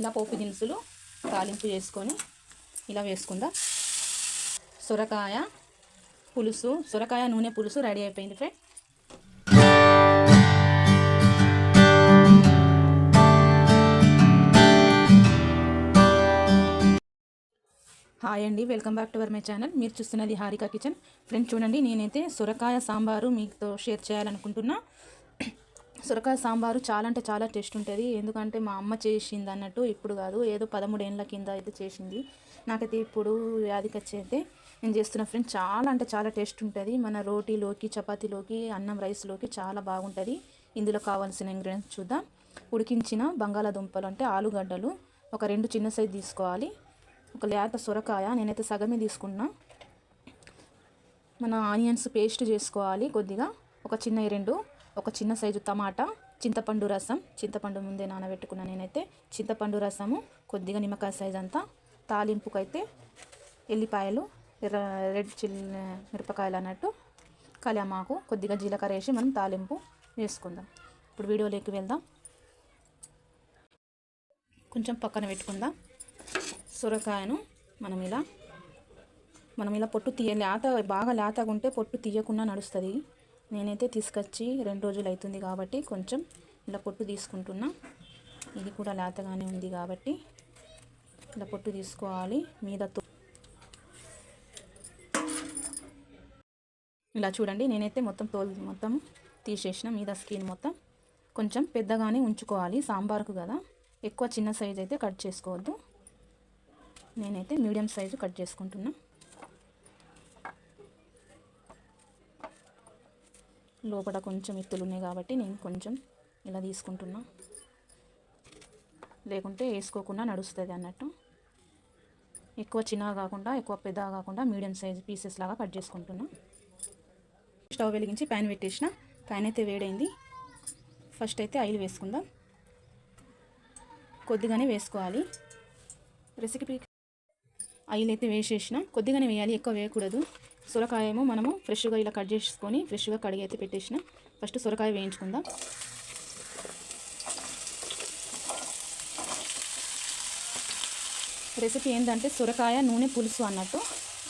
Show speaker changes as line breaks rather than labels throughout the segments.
ఇలా పోపు దినుసులు తాలింపు చేసుకొని ఇలా వేసుకుందాం. సొరకాయ పులుసు సొరకాయ నూనె పులుసు రెడీ అయిపోయింది ఫ్రెండ్. హాయ్ అండి welcome back to our my channel. మీరు చూస్తున్నది హారిక కిచెన్. ఫ్రెండ్ చూడండి నేనైతే సొరకాయ సాంబారు మీతో షేర్ చేయాలనుకుంటున్నా. సొరకాయ సాంబారు చాలా అంటే చాలా టేస్ట్ ఉంటుంది. ఎందుకంటే మా అమ్మ చేసింది అన్నట్టు ఇప్పుడు కాదు ఏదో పదమూడేళ్ళ కింద అయితే చేసింది. నాకైతే ఇప్పుడు వ్యాధికి వచ్చైతే అయితే నేను చేస్తున్న ఫ్రెండ్ చాలా అంటే చాలా టేస్ట్ ఉంటుంది. మన రోటీలోకి చపాతీలోకి అన్నం రైస్లోకి చాలా బాగుంటుంది. ఇందులో కావాల్సిన ఇంగ్రీడియంట్స్ చూద్దాం. ఉడికించిన బంగాళాదుంపలు అంటే ఆలుగడ్డలు ఒక రెండు చిన్న సైజు తీసుకోవాలి. ఒక లేత సొరకాయ నేనైతే సగమే తీసుకున్నా. మన ఆనియన్స్ పేస్ట్ చేసుకోవాలి కొద్దిగా. ఒక చిన్న రెండు ఒక చిన్న సైజు టమాటా చింతపండు రసం. చింతపండు ముందే నానబెట్టుకున్నా నేనైతే. చింతపండు రసము కొద్దిగా నిమ్మకాయ సైజ్ అంతా. తాలింపుకైతే ఎల్లిపాయలు ఎర్ర రెడ్ చిల్లీ మిరపకాయలు అన్నట్టు. కలియమాకు కొద్దిగా జీలకర్ర వేసి మనం తాలింపు వేసుకుందాం. ఇప్పుడు వీడియోలోకి వెళ్దాం. కొంచెం పక్కన పెట్టుకుందాం. సొరకాయను మనం ఇలా మనం ఇలా పొట్టు తీయ లేత బాగా లేతగా ఉంటే పొట్టు తీయకుండా నడుస్తుంది. నేనైతే తీసుకొచ్చి రెండు రోజులు అవుతుంది కాబట్టి కొంచెం ఇలా పొట్టు తీసుకుంటున్నా. ఇది కూడా లేతగానే ఉంది కాబట్టి ఇలా పొట్టు తీసుకోవాలి. మీద తో- ఇలా చూడండి నేనైతే మొత్తం తోలు మొత్తం తీసేసిన మీద స్కిన్ మొత్తం కొంచెం పెద్దగానే ఉంచుకోవాలి. సాంబార్కు కదా. ఎక్కువ చిన్న సైజ్ అయితే కట్ చేసుకోవద్దు. నేనైతే మీడియం సైజు కట్ చేసుకుంటున్నాను లోపల కొంచెం ఎత్తులు ఉన్నాయి కాబట్టి నేను కొంచెం ఇలా తీసుకుంటున్నా. లేకుంటే వేసుకోకుండా నడుస్తుంది అన్నట్టు. ఎక్కువ చిన్నగా కాకుండా ఎక్కువ పెద్దగా కాకుండా మీడియం సైజ్ పీసెస్ లాగా కట్ చేసుకుంటున్నా. స్టవ్ వెలిగించి ప్యాన్ పెట్టేసిన. ప్యాన్ అయితే వేడైంది. ఫస్ట్ అయితే ఆయిల్ వేసుకుందాం. కొద్దిగానే వేసుకోవాలి. రెసిపీ ఆయిల్ అయితే వేసేసిన. కొద్దిగానే వేయాలి ఎక్కువ వేయకూడదు. సొరకాయ ఏమో మనము ఫ్రెష్గా ఇలా కట్ చేసుకొని ఫ్రెష్గా కడిగి అయితే పెట్టేసిన. ఫస్ట్ సొరకాయ వేయించుకుందాం. రెసిపీ ఏంటంటే సొరకాయ నూనె పులుసు అన్నట్టు.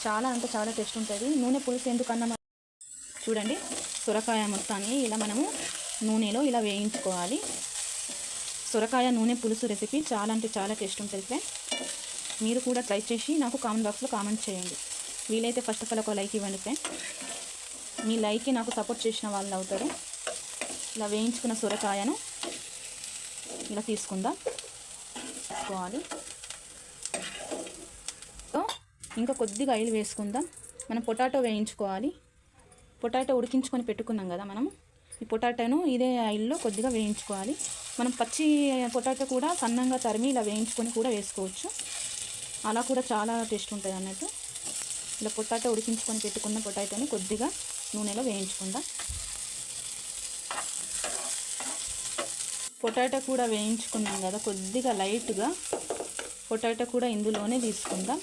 చాలా అంటే చాలా టేస్ట్ ఉంటుంది. నూనె పులుసు ఎందుకన్నా చూడండి సొరకాయ మొత్తాన్ని ఇలా మనము నూనెలో ఇలా వేయించుకోవాలి. సొరకాయ నూనె పులుసు రెసిపీ చాలా అంటే చాలా టేస్ట్ ఉంటుంది ఫ్రెండ్ మీరు కూడా ట్రై చేసి నాకు కామెంట్ బాక్స్లో కామెంట్ చేయండి. వీలైతే ఫస్ట్ ఆఫ్ ఆల్ ఒక లైక్ ఇవ్వండి ఫ్రెండ్స్ మీ లైక్కి నాకు సపోర్ట్ చేసిన వాళ్ళు అవుతారు. ఇలా వేయించుకున్న సొరకాయను ఇలా తీసుకుందాం. తీసుకోవాలి. సో, ఇంకా కొద్దిగా ఆయిల్ వేసుకుందాం. మనం పొటాటో వేయించుకోవాలి. పొటాటో ఉడికించుకొని పెట్టుకున్నాం కదా మనం. ఈ పొటాటోను ఇదే ఆయిల్లో కొద్దిగా వేయించుకోవాలి. మనం పచ్చి పొటాటో కూడా సన్నంగా తరిమి ఇలా వేయించుకొని కూడా వేసుకోవచ్చు. అలా కూడా చాలా టేస్ట్ ఉంటుంది అన్నట్టు. ఇలా పొటాటో ఉడికించుకొని పెట్టుకున్న పొటాటోని కొద్దిగా నూనెలో వేయించుకుందాం పొటాటో కూడా వేయించుకున్నాం కదా కొద్దిగా లైట్గా పొటాటో కూడా ఇందులోనే తీసుకుందాం.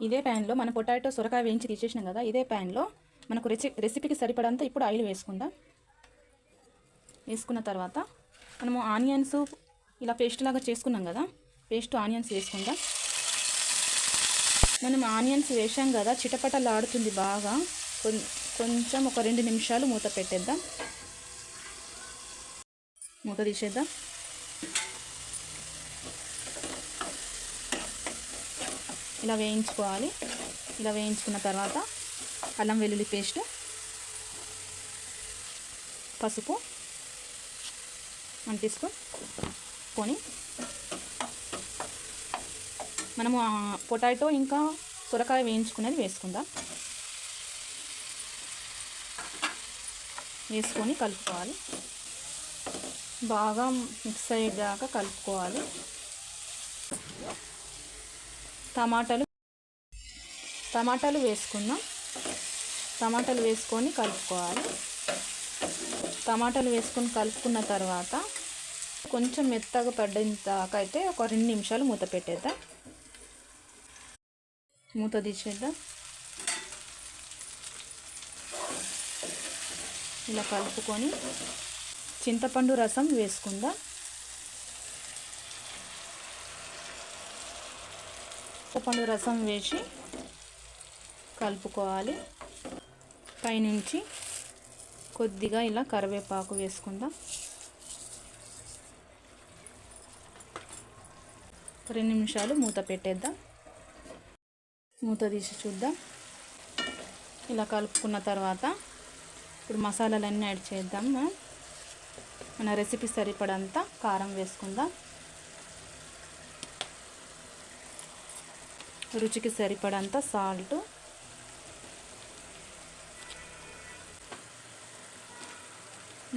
ఇదే ప్యాన్లో మన పొటాటో సొరకాయ వేయించి తీసేసినాం కదా ఇదే ప్యాన్లో మనకు రెసి రెసిపీకి సరిపడంత ఇప్పుడు ఆయిల్ వేసుకుందాం. వేసుకున్న తర్వాత మనము ఆనియన్స్ ఇలా పేస్ట్ లాగా చేసుకున్నాం కదా పేస్ట్ ఆనియన్స్ వేసుకుందాం. మనం ఆనియన్స్ వేసాం కదా చిటపటలాడుతుంది బాగా. కొం- కొంచెం ఒక రెండు నిమిషాలు మూత పెట్టేద్దాం. మూత తీసేద్దాం. ఇలా వేయించుకోవాలి. ఇలా వేయించుకున్న తర్వాత అల్లం వెల్లుల్లి పేస్ట్ పసుపు వన్ టీ స్పూన్ పోనీ మనము పొటాటో ఇంకా సొరకాయ వేయించుకునేది వేసుకుందాం. వేసుకొని కలుపుకోవాలి. బాగా మిక్స్ అయ్యేదాకా కలుపుకోవాలి. టమాటాలు టమాటాలు వేసుకుందాం. టమాటాలు వేసుకొని కలుపుకోవాలి. టమాటాలు వేసుకొని కలుపుకున్న తర్వాత కొంచెం మెత్తగా పడిన దాకా అయితే ఒక రెండు నిమిషాలు మూత పెట్టేద్దాం. మూత తీసేద్దాం. ఇలా కలుపుకొని చింతపండు రసం వేసుకుందాం. చింతపండు రసం వేసి కలుపుకోవాలి. పైనుంచి కొద్దిగా ఇలా కరివేపాకు వేసుకుందాం. రెండు నిమిషాలు మూత పెట్టేద్దాం. మూత తీసి చూద్దాం. ఇలా కలుపుకున్న తర్వాత ఇప్పుడు మసాలాలన్నీ యాడ్ చేద్దాం. మనం మన రెసిపీ సరిపడంత కారం వేసుకుందాం. రుచికి సరిపడంత సాల్ట్.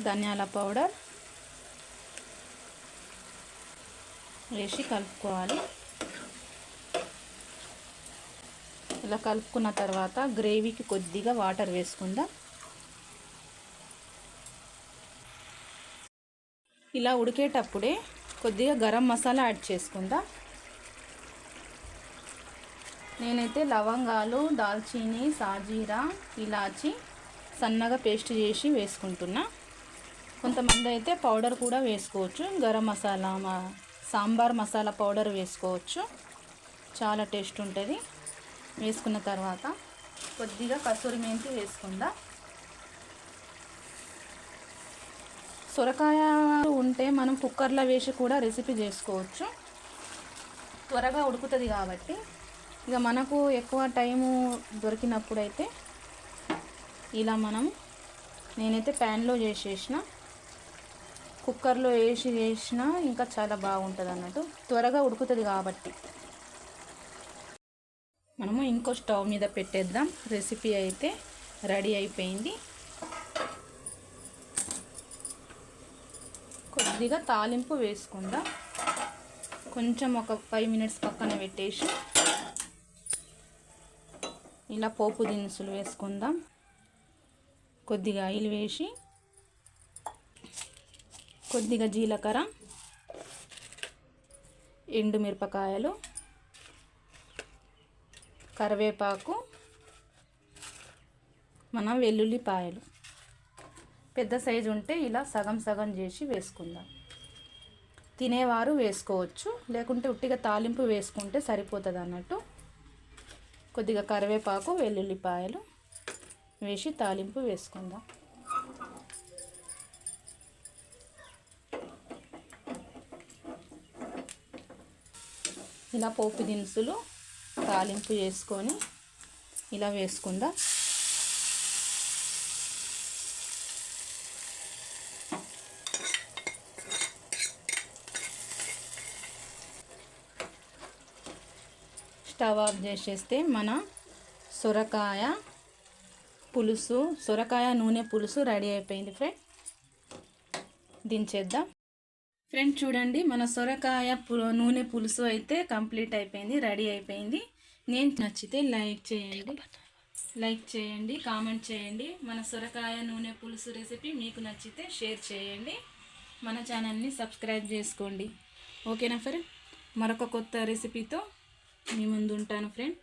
ధనియాల పౌడర్ వేసి కలుపుకోవాలి. ఇలా కలుపుకున్న తర్వాత గ్రేవీకి కొద్దిగా వాటర్ వేసుకుందాం. ఇలా ఉడికేటప్పుడే కొద్దిగా గరం మసాలా యాడ్ చేసుకుందాం. నేనైతే లవంగాలు దాల్చీని సాజీరా ఇలాచి సన్నగా పేస్ట్ చేసి వేసుకుంటున్నా. కొంతమంది అయితే పౌడర్ కూడా వేసుకోవచ్చు. గరం మసాలా మా సాంబార్ మసాలా పౌడర్ వేసుకోవచ్చు. చాలా టేస్ట్ ఉంటుంది. వేసుకున్న తర్వాత కొద్దిగా కసూరి మెంతి వేసుకుందా. సొరకాయ ఉంటే మనం కుక్కర్లో వేసి కూడా రెసిపీ చేసుకోవచ్చు. త్వరగా ఉడుకుతుంది కాబట్టి ఇక మనకు ఎక్కువ టైము దొరికినప్పుడైతే ఇలా మనం నేనైతే ప్యాన్లో చేసేసిన కుక్కర్లో వేసి చేసిన ఇంకా చాలా బాగుంటుంది అన్నట్టు త్వరగా ఉడుకుతుంది కాబట్టి. మనము ఇంకో స్టవ్ మీద పెట్టేద్దాం. రెసిపీ అయితే రెడీ అయిపోయింది. కొద్దిగా తాలింపు వేసుకుందాం. కొంచెం ఒక ఫైవ్ మినిట్స్ పక్కన పెట్టేసి ఇలా పోపు దినుసులు వేసుకుందాం. కొద్దిగా ఆయిల్ వేసి కొద్దిగా జీలకర్ర ఎండు మిరపకాయలు కరివేపాకు మన వెల్లుల్లిపాయలు. పెద్ద సైజు ఉంటే ఇలా సగం సగం చేసి వేసుకుందాం. తినేవారు వేసుకోవచ్చు. లేకుంటే ఉట్టిగా తాలింపు వేసుకుంటే సరిపోతుంది అన్నట్టు. కొద్దిగా కరివేపాకు వెల్లుల్లిపాయలు వేసి తాలింపు వేసుకుందాం. ఇలా పోపు దినుసులు తాలింపు చేసుకొని ఇలా వేసుకుందాం. స్టవ్ ఆఫ్ చేసేస్తే మన సొరకాయ పులుసు సొరకాయ నూనె పులుసు రెడీ అయిపోయింది ఫ్రెండ్. దించేద్దాం. ఫ్రెండ్ చూడండి మన సొరకాయ నూనె పులుసు అయితే కంప్లీట్ అయిపోయింది రెడీ అయిపోయింది. నేను నచ్చితే లైక్ చేయండి. లైక్ చేయండి కామెంట్ చేయండి. మన సొరకాయ నూనె పులుసు రెసిపీ మీకు నచ్చితే షేర్ చేయండి. మన ఛానల్ని సబ్స్క్రైబ్ చేసుకోండి. ఓకేనా ఫ్రెండ్ మరొక కొత్త రెసిపీతో మీ ముందు ఉంటాను ఫ్రెండ్